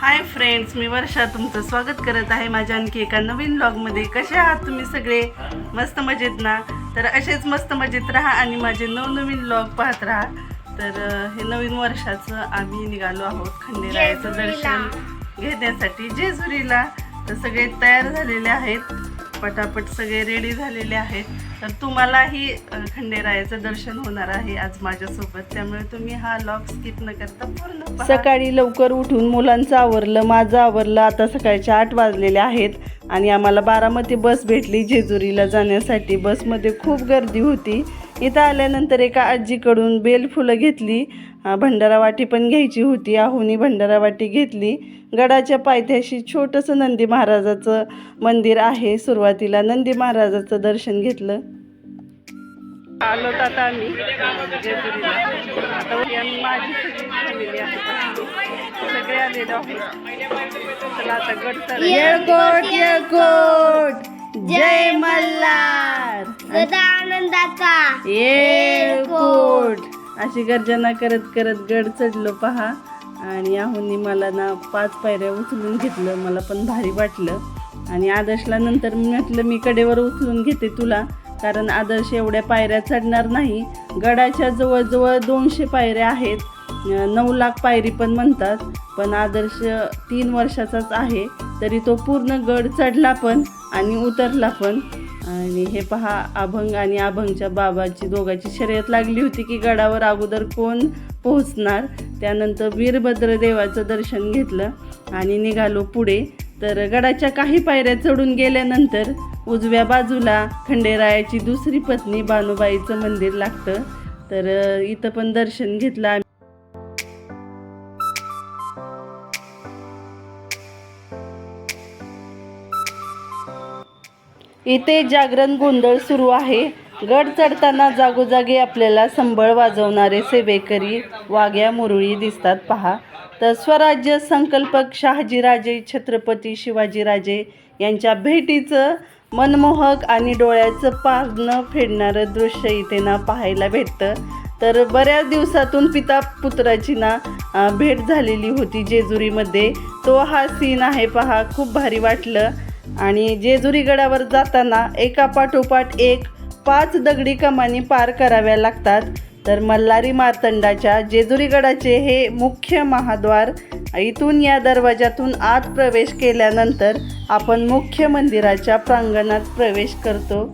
Hi friends मी वर्षा तुमचं स्वागत करत आहे माझ्या आणखी एका नवीन ब्लॉगमध्ये कसे आहात तुम्ही सगळे? मस्त मजेत ना? तर असेच मस्त मजेत राहा आणि माझे नवनवीन ब्लॉग पाहत राहा. तर हे नवीन वर्षाचं आम्ही निघालो आहोत खंडेरायाचं दर्शन घेण्यासाठी. जेजुरीला तर सगळे तयार झालेले आहेत. पटापट सगळे रेडी झालेले आहेत. तर तुम्हालाही खंडेरायाचं दर्शन होणार आहे आज माझ्यासोबत. त्यामुळे तुम्ही हा लॉग स्किप न करता पूर्ण सकाळी लवकर उठून मुलांचं आवरलं माझं आवरलं. आता सकाळचे आठ वाजलेले आहेत आणि आम्हाला बारामती बस भेटली जेजुरीला जाण्यासाठी. बसमध्ये खूप गर्दी होती. इथं आल्यानंतर एका आजीकडून बेलफुलं घेतली. भंडारा वाटी पण घ्यायची होती. आहुनी भंडारा वाटी घेतली. गडाच्या पायथ्याशी छोटंसं नंदी महाराजाचं मंदिर आहे. सुरुवातीला नंदी महाराजाचं दर्शन घेतलं. आलो आता आम्ही जेजुरीला. आता उद्या माझी सगळी फॅमिली आहे. सगळे आलेलो आहोत. चला आता गड चढायला. येळकोट येळकोट. जय मल्हार. गदा आनंदाचा येळकोट. अशी गर्जना करत करत गड चढलो पहा. आणि याहून मला ना पाच पायऱ्या उचलून घेतलं. मला पण भारी वाटलं. आणि आदर्शला नंतर मी म्हटलं मी कडेवर उचलून घेते तुला. कारण आदर्श एवढ्या पायऱ्या चढणार नाही. गडाच्या जवळजवळ दोनशे पायऱ्या आहेत. नऊ लाख पायरी पण म्हणतात. पण आदर्श तीन वर्षाचाच आहे. तरी तो पूर्ण गड चढला पण आणि उतरला पण. आणि हे पहा अभंग आणि अभंगच्या बाबाची दोघांची शर्यत लागली होती की गडावर अगोदर कोण पोहोचणार? त्यानंतर वीरभद्र देवाचं दर्शन घेतलं आणि निघालो पुढे. तर गडाच्या काही पायऱ्या चढून गेल्यानंतर उजव्या बाजूला खंडेरायाची दुसरी पत्नी बानुबाईचं मंदिर लागतं. तर इथं पण दर्शन घेतलं इथे जागरण गोंधळ सुरू आहे. गड चढताना जागोजागी आपल्याला संबळ वाजवणारे सेवेकरी वाघ्या मुरळी दिसतात पहा. तर स्वराज्य संकल्पक शहाजीराजे छत्रपती शिवाजीराजे यांच्या भेटीचं मनमोहक आणि डोळ्याचं पारणं फेडणारं दृश्य इथे ना पाहायला भेटतं. तर बऱ्याच दिवसातून पिता पुत्राची ना भेट झालेली होती जेजुरीमध्ये. तो हा सीन आहे पहा. खूप भारी वाटलं. आणि जेजुरीगडावर जाताना एका पाठोपाठ एक पाच दगडी कमानी पार कराव्या लागतात. तर मल्हारी मार्तंडाच्या जेजुरीगडाचे हे मुख्य महाद्वार इथून या दरवाजातून आत प्रवेश केल्यानंतर आपण मुख्य मंदिराच्या प्रांगणात प्रवेश करतो.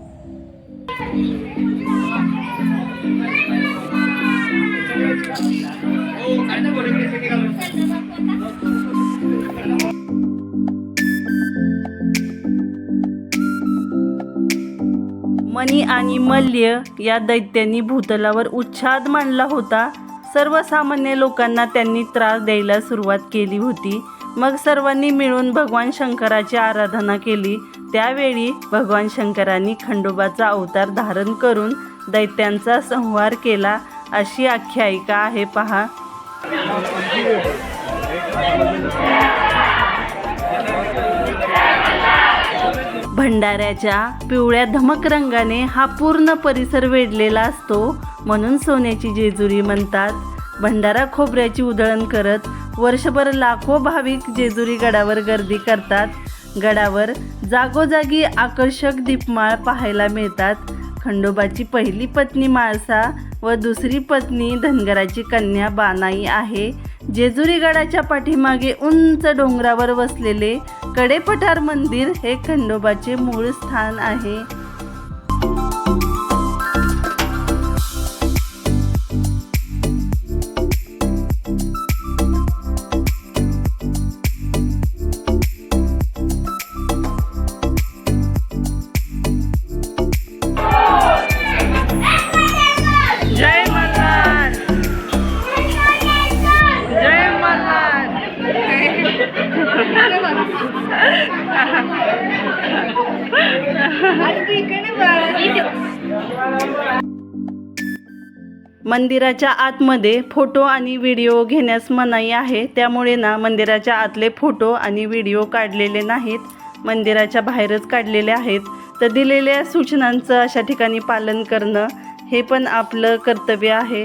मणी आणि मल्य या दैत्यांनी भूतलावर उच्छाद मांडला होता. सर्वसामान्य लोकांना त्यांनी त्रास द्यायला सुरुवात केली होती. मग सर्वांनी मिळून भगवान शंकराची आराधना केली. त्यावेळी भगवान शंकरांनी खंडोबाचा अवतार धारण करून दैत्यांचा संहार केला. अशी आख्यायिका आहे पहा. भंडाऱ्याच्या पिवळ्या धमक रंगाने हा पूर्ण परिसर वेढलेला असतो म्हणून सोन्याची जेजुरी म्हणतात. भंडारा खोबऱ्याची उधळण करत वर्षभर लाखो भाविक जेजुरी गडावर गर्दी करतात. गडावर जागोजागी आकर्षक दीपमाळ पाहायला मिळतात. खंडोबाची पहिली पत्नी माळसा व दुसरी पत्नी धनगराची कन्या बानाई आहे. जेजुरी गडाच्या पाठीमागे उंच डोंगरावर वसलेले कडेपठार मंदिर हे खंडोबाचे मूळ स्थान आहे. मंदिराच्या आतमध्ये फोटो आणि व्हिडिओ घेण्यास मनाई आहे. त्यामुळे ना मंदिराच्या आतले फोटो आणि व्हिडिओ काढलेले नाहीत. मंदिराच्या बाहेरच काढलेले आहेत. तर दिलेल्या सूचनांचं अशा ठिकाणी पालन करणं हे पण आपलं कर्तव्य आहे.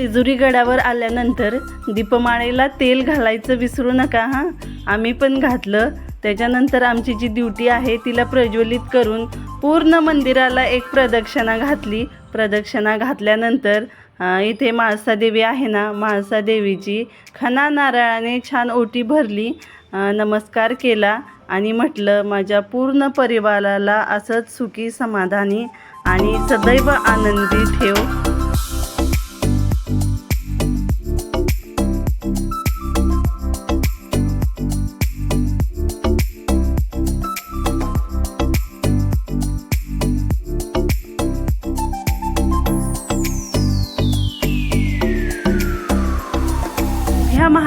जेजुरी गडावर आल्यानंतर दीपमाळेला तेल घालायचं विसरू नका हां. आम्ही पण घातलं. त्याच्यानंतर आमची जी ड्युटी आहे तिला प्रज्वलित करून पूर्ण मंदिराला एक प्रदक्षिणा घातली. प्रदक्षिणा घातल्यानंतर इथे म्हाळसा देवी आहे ना म्हाळसा देवीची खना नारळाने छान ओटी भरली नमस्कार केला आणि म्हटलं माझ्या पूर्ण परिवाराला असंच सुखी समाधानी आणि सदैव आनंदी ठेव.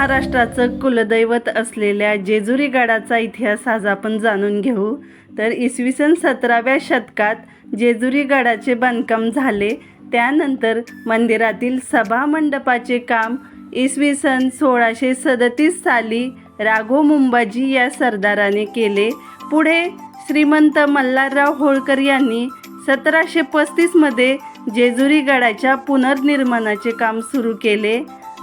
महाराष्ट्राचं कुलदैवत असलेल्या जेजुरी गडाचा इतिहास आज आपण जाणून घेऊ. तर इसवी सन सतराव्या शतकात जेजुरी गडाचे बांधकाम झाले. त्यानंतर मंदिरातील सभामंडपाचे काम इसवी सन सोळाशे सदतीस साली राघो मुंबाजी या सरदाराने केले. पुढे श्रीमंत मल्हारराव होळकर यांनी सतराशे पस्तीसमध्ये जेजुरी गडाच्या पुनर्निर्माणाचे काम सुरू केले.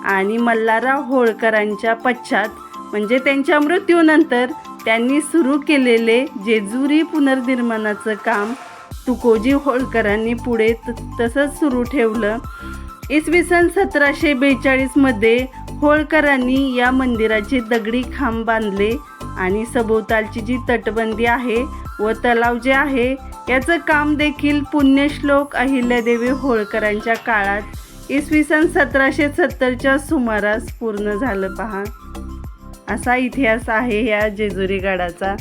आणि मल्हारराव होळकरांच्या पश्चात म्हणजे त्यांच्या मृत्यूनंतर त्यांनी सुरू केलेले जेजुरी पुनर्निर्माणाचं काम तुकोजी होळकरांनी पुढे त तसंच सुरू ठेवलं. इसवी सन सतराशे बेचाळीसमध्ये होळकरांनी या मंदिराचे दगडी खांब बांधले आणि सभोवतालची जी तटबंदी आहे व तलाव जे आहे याचं काम देखील पुण्यश्लोक अहिल्यादेवी होळकरांच्या काळात इसवी सन सतराशे सत्तरच्या सुमारास पूर्ण झालं पहा. असा इतिहास आहे या जेजुरी गडाचा.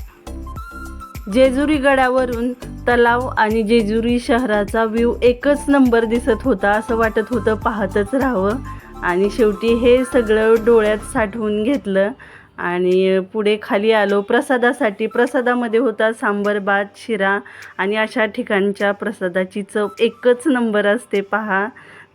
जेजुरी गडावरून तलाव आणि जेजुरी शहराचा व्ह्यू एकच नंबर दिसत होता असं वाटत होतं पाहतच राहावं. आणि शेवटी हे सगळं डोळ्यात साठवून घेतलं आणि पुढे खाली आलो. प्रसादासाठी प्रसादामध्ये होता सांबर भात शिरा आणि अशा ठिकाणच्या प्रसादाची चव एकच नंबर असते पहा.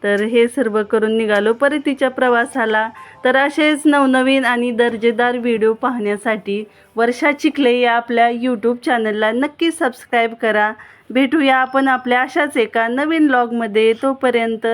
तर हे सर्व करून निघालो. परतीच्या प्रवासाला. तर असेच नवनवीन आणि दर्जेदार व्हिडिओ पाहण्यासाठी वर्षा चिखले या आपल्या यूट्यूब चॅनलला नक्की सबस्क्राईब करा. भेटूया आपण आपल्या अशाच एका नवीन लॉगमध्ये तोपर्यंत